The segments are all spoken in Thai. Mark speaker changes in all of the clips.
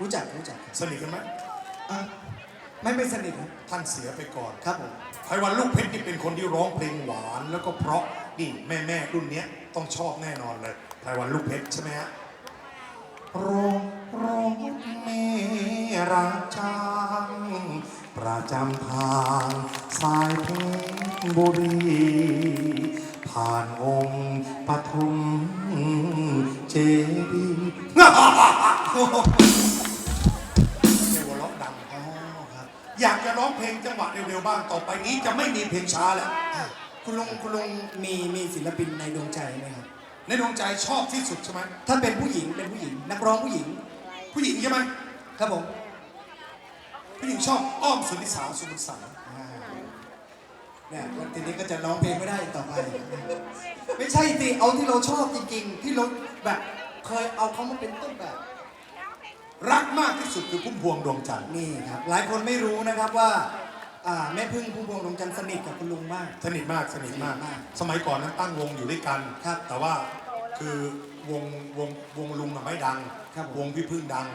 Speaker 1: รู้จักรู้จักครับ
Speaker 2: สนิทกันไหม
Speaker 1: อะไม่ไม่สนิทครับ
Speaker 2: ท่านเสียไปก่อน
Speaker 1: ครับผม
Speaker 2: ไพวันลูกเพชรนี่เป็นคนที่ร้องเพลงหวานแล้วก็เพราะนี่แม่แม่ๆรุ่นเนี้ยต้องชอบแน่นอนเลยไพวันลูกเพชรใช่ไหมฮะร้องร้องแม่รักจางประจำทางสายเพชรบุรีผ่านองค์ปฐุมเจดีย์ เพลงจังหวะเร็วๆบ้างต่อไปนี้จะไม่มีเพลงช้าแล้ว
Speaker 1: อะคุณลุงคุณลุงมีมีศิลปินในดวงใจไหมครับ
Speaker 2: ในดวงใจชอบที่สุดใช่ไหม
Speaker 1: ถ้าเป็นผู้หญิงเป็นผู้หญิง นักร้องผู้หญิง
Speaker 2: ผู้หญิงใช่ไหม
Speaker 1: ครับผม
Speaker 2: ผู้หญิงชอบอ้อมสุนิสาสุนิสา
Speaker 1: อ่าเนี่ยวันทีนี้ก็จะร้องเพลงไม่ได้อีกต่อไป ไม่ใช่สิเอาที่เราชอบจริงๆ ที่เราแบบเคยเอาเขามาเป็นต้นแบบ
Speaker 2: รักมากที่สุดคือพุ่มพวงดวงจันทร์
Speaker 1: นี่ครับ หลายคนไม่รู้นะครับว่าอ่าแม่พึ่งพุ่มพวงดวงจันทร์สนิทกับคุณลุงมาก
Speaker 2: สนิทมากสนิทมาก
Speaker 1: สนิทมาก
Speaker 2: สมัยก่อนนั้นตั้งวงอยู่ด้วยกัน
Speaker 1: ครับ
Speaker 2: แต่ว่าคือวงวงวงลุงอะไม่ดัง
Speaker 1: ครับผม
Speaker 2: วงพี่พึ่งดัง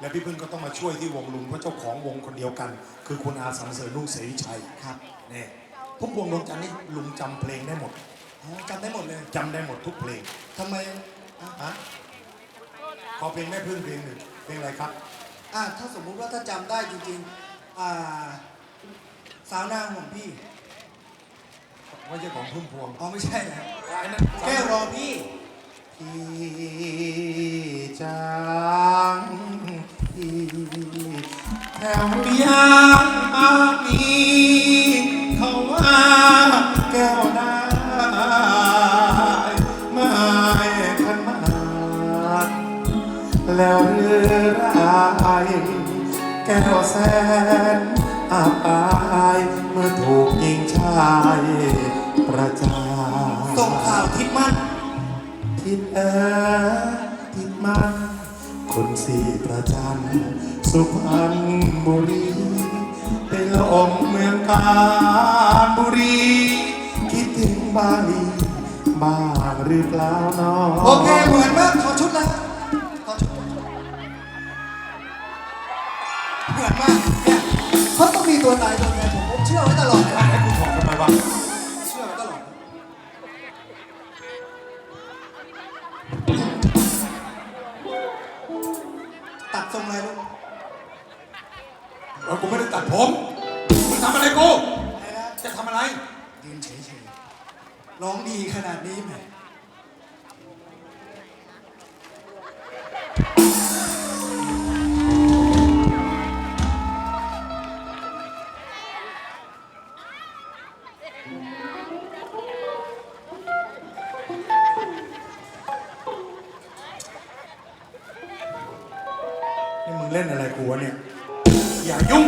Speaker 2: แล้วพี่พึ่งก็ต้องมาช่วยที่วงลุงเพราะเจ้าของวงคนเดียวกัน คือคุณอาสังเสริญลุงเสรีชัย
Speaker 1: ครับ
Speaker 2: เนี่ยพุ่มพวงดวงจันทร์นี่ลุงจำเพลงได้หมด
Speaker 1: อ๋อจำได้หมดเลย
Speaker 2: จำได้หมดทุกเพลง
Speaker 1: ทำไมอะ
Speaker 2: ฮะขอเพลงแม่พึ่งเพลงหนึ่ง เพลงอะไรครับ
Speaker 1: อะถ้าสมมุติว่าถ้าจำได้จริงๆอ่าสาวหน้าห่วงพี่
Speaker 2: ไม่ใช่ของพุ่มพวง
Speaker 1: อ๋อไม่ใช่นะ
Speaker 2: ไอ้นั่น
Speaker 1: แก้วรอพี่
Speaker 2: พี่จางพี่แถวยางอามีเขาว่าแก้วได้ แล้วเรือรายแก้วแสนอาบอายเมื่อถูกยิงชายประจาน
Speaker 1: ส่งข่าวทิศมั่น
Speaker 2: ทิดเออทิดมันคนสี่ประจันสุพรรณบุรีไปหลงเมืองกาญบุรี คิดถึงบาลีบ้างหรือเปล่าน้อง
Speaker 1: โอเค เหมือนมากขอชุดเล เหมือนมากเนี่ยเขาต้องมีตัวตายตัวแทนผมผมเชื่อไว้ตลอดนะ
Speaker 2: ให้คุณถอดทำไมวะ
Speaker 1: เชื่อไว้ตลอดตัดทรงอะไรลูก
Speaker 2: เออกูไม่ได้ตัดผมมึงทำอะไรกู
Speaker 1: อะไรนะ
Speaker 2: จะทำอะไร
Speaker 1: ยืนเฉยๆร้องดีขนาดนี้แหม
Speaker 2: นี่มึงเล่นอะไรกูวะเนี่ย อย่ายุ่ง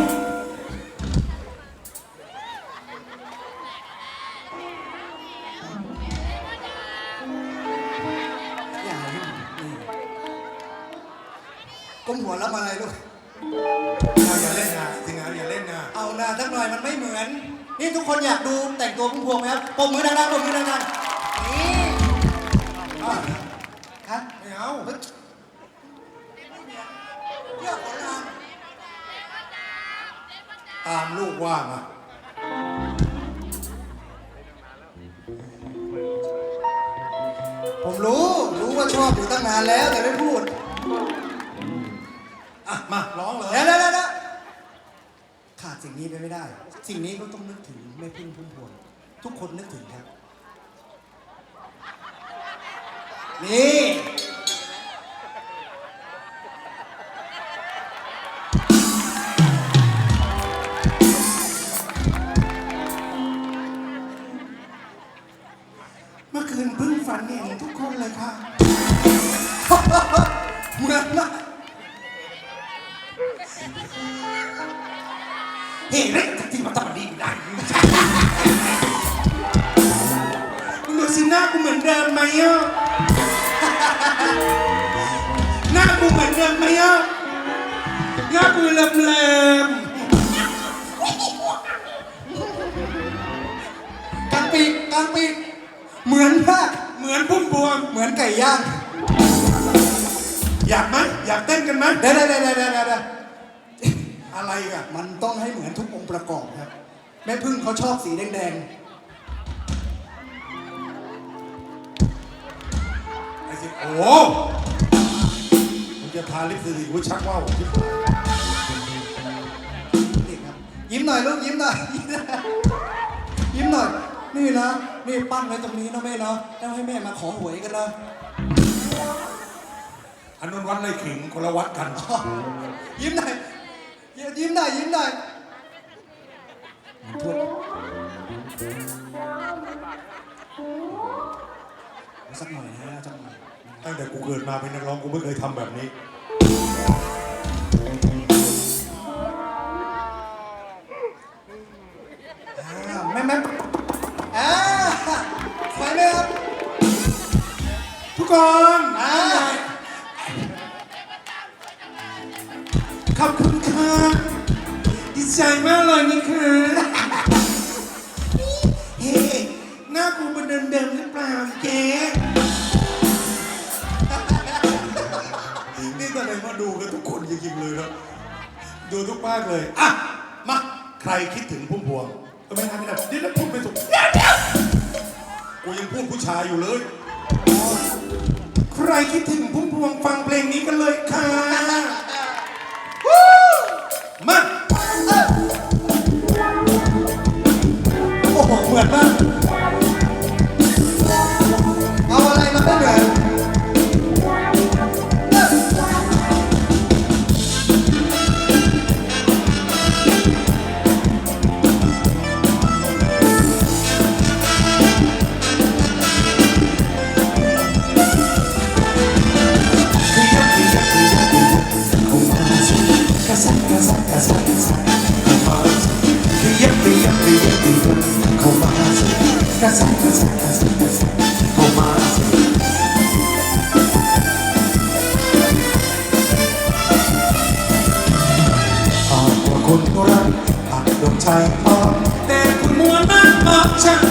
Speaker 1: อย่ายุ่งนี่ก้มหัวแล้วมาอะไรลูก
Speaker 2: อย่าอย่าเล่นนะจริงนะอย่าเล่นนะ
Speaker 1: เอาหน้าทักหน่อยมันไม่เหมือน นี่ทุกคนอยากดูแต่งตัวพุ่มพวงไหมครับปมมือดังๆปมมือดังๆนี่
Speaker 2: อะ
Speaker 1: ครับ
Speaker 2: ไม่เอา
Speaker 1: เฮ้ยเองของเรา
Speaker 2: ตามลูกว่างอะ
Speaker 1: ผมรู้ รู้ว่าชอบอยู่ตั้งนานแล้วแต่ไม่พูด
Speaker 2: อะ มาร้องเลย
Speaker 1: เดี๋ยวเดี๋ยวเดี๋ยว สิ่งนี้ไปไม่ได้ สิ่งนี้ก็ต้องนึกถึงแม่พึ่งพุ่มพวงทุกคนนึกถึงครับ นี่
Speaker 2: สิน้ากูเหมือนเดิมไหมอะ หน้ากูเหมือนเดิมไหมอะ หน้ากูเลิมเลิม
Speaker 1: กลางปีกกางปีกเหมือนมาก
Speaker 2: เหมือนพุ่มพวง
Speaker 1: เหมือนไก่ย่าง
Speaker 2: อยากไหมอยากเต้นกันไหม
Speaker 1: ได้ได้ได้ได้ได้ได้
Speaker 2: อะไรอะ
Speaker 1: มันต้องให้เหมือนทุกองค์ประกอบครับ แม่พึ่งเขาชอบสีแดง
Speaker 2: ๆ สิโอ้โหมึงจะทาลิปสติกกูชักว่าว
Speaker 1: ยนี่ครับยิ้มหน่อยลูกยิ้มหน่อย ยิ้มหน่อย นี่นะ นี่ปั้นไว้ตรงนี้นะแม่เนาะแล้วให้แม่มาขอหวยกันนะ
Speaker 2: อันนุนวัดเลยขิงคนละวัดกัน
Speaker 1: ยิ้มหน่อยยิ้มหน่อยยิ้มหน่อยทวดสักหน่อยนะจังหวะ
Speaker 2: ตั้งแต่กูเกิดมาเป็นนักร้องกูไม่เคยทำแบบนี้
Speaker 1: อ่าแม่แม่อ่าสวยไหมครับ
Speaker 2: ทุกคน
Speaker 1: อะ
Speaker 2: ดูทุกภาคเลย อะ มา ใครคิดถึงพุ่มพวงทำไมทำไม่ได้เดี๋ยวนะพูดไม่ถูกเดี๋ยวเดี๋ยวกูยังพูดผู้ชายอยู่เลย ใครคิดถึงพุ่มพวงฟังเพลงนี้กันเลยค่ะวู้มา
Speaker 1: โอ้โหเหมือนมาก uptown.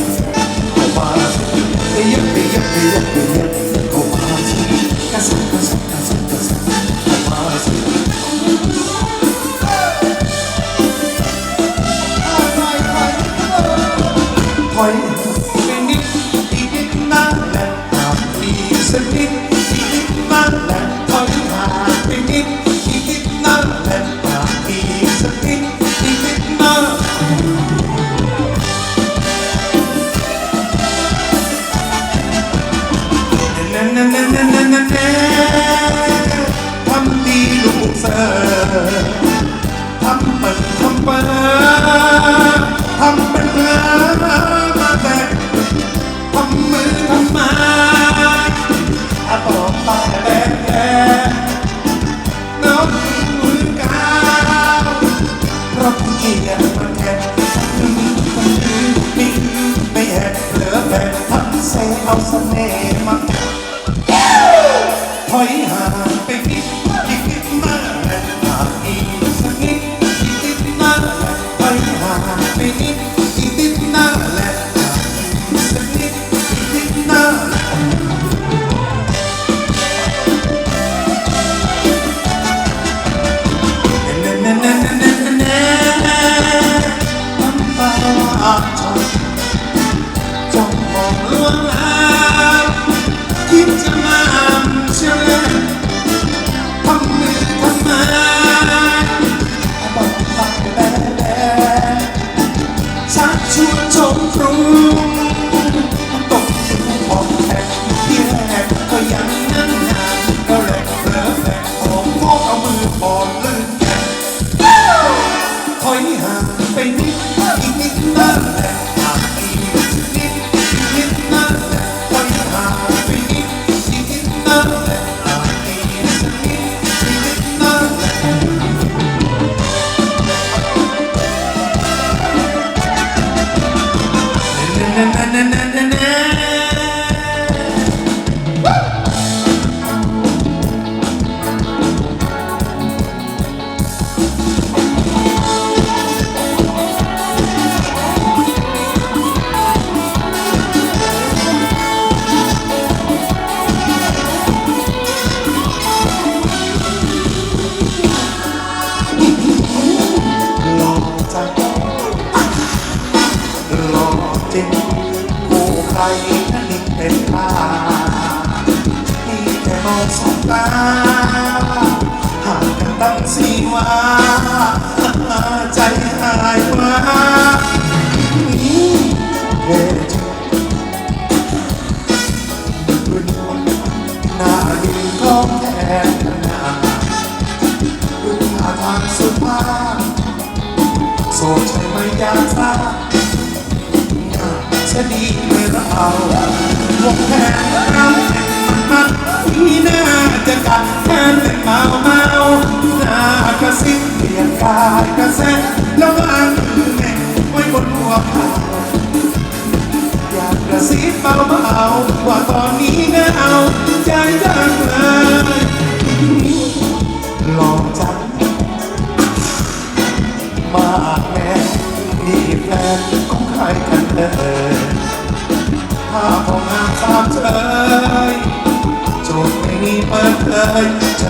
Speaker 1: นั่
Speaker 2: นิดชีะนั่นนั่นนั่มันทำดีลูกสือทำเปิดทำเปทำเป็นเพื่อทำมือทำไม้อาบอกตาแดง เอาเสน่ห์มาถอย ห่างไปนิดอีกนิดนั่นแหละ จริงผู้ใครนั้นนิ่งเป็นผ้าที่แค่มองสบตาห่างกันตั้งสี่วาใจหายมาเวงแขนรามันที่น่าจะกัดแค่เป็นเมาเมาหน้ากระซิบเปลี่ยนกายกระแสแล้วมันแม่ไว้บนหัวเขาอยากกระซิบเบาๆว่าตอนนี้เหงาใจจังเลยลอกจังมากแม่นี่แฟนของใครกันเอ่ยภาพอามเธอจบไม่มีเปิดเผยจะ